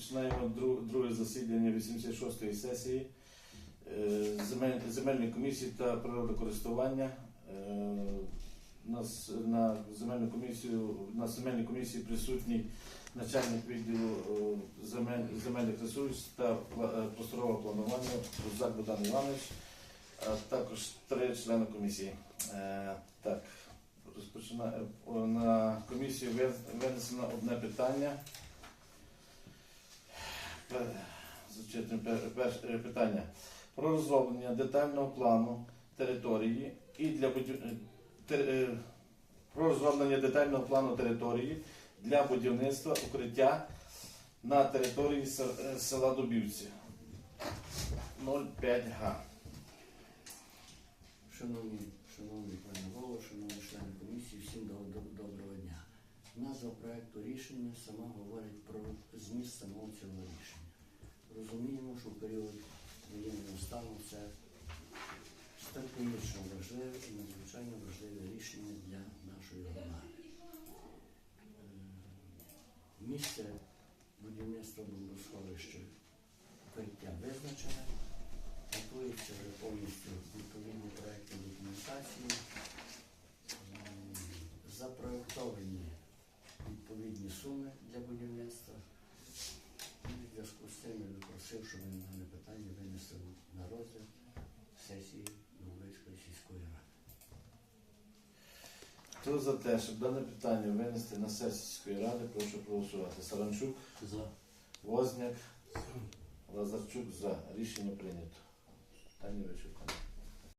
Розпочинаємо дру- друге засідання 86-ї сесії е, земельної комісії та природокористування. Е, нас на земельну комісію на земельній комісії присутній начальник відділу е, земель, земельних ресурсів та просторового планування Рузак Богдан Іванович, а також три члени комісії. Так, розпочинає на комісію винесено одне питання. Пер- перше питання. Про розроблення детального плану території і для е, е, про розроблення детального плану території для будівництва укриття на території е, села Дубівці 05 га. Шановні, шановні пане голово, шановні члени комісії, всім до- до- доброго дня. Назва проекту рішення сама говорить про самого цього рішення. Розуміємо, що в період воєнного стану це стратегічно важливе і надзвичайно важливе рішення для нашої громади. Е, Місце будівництва бомбосховища укриття визначене. Готується вже повністю відповідні проекти документації, М, запроектовані відповідні суми для будівництва. І в зв'язку з цим я би просив, щоб ви дане питання винесли на розгляд сесії Нововицької сільської ради. Хто за те, щоб дане питання винести на сесію сільської ради, прошу проголосувати. Саранчук, За. Возняк, Лазарчук за. Рішення прийнято. Питання Вичук.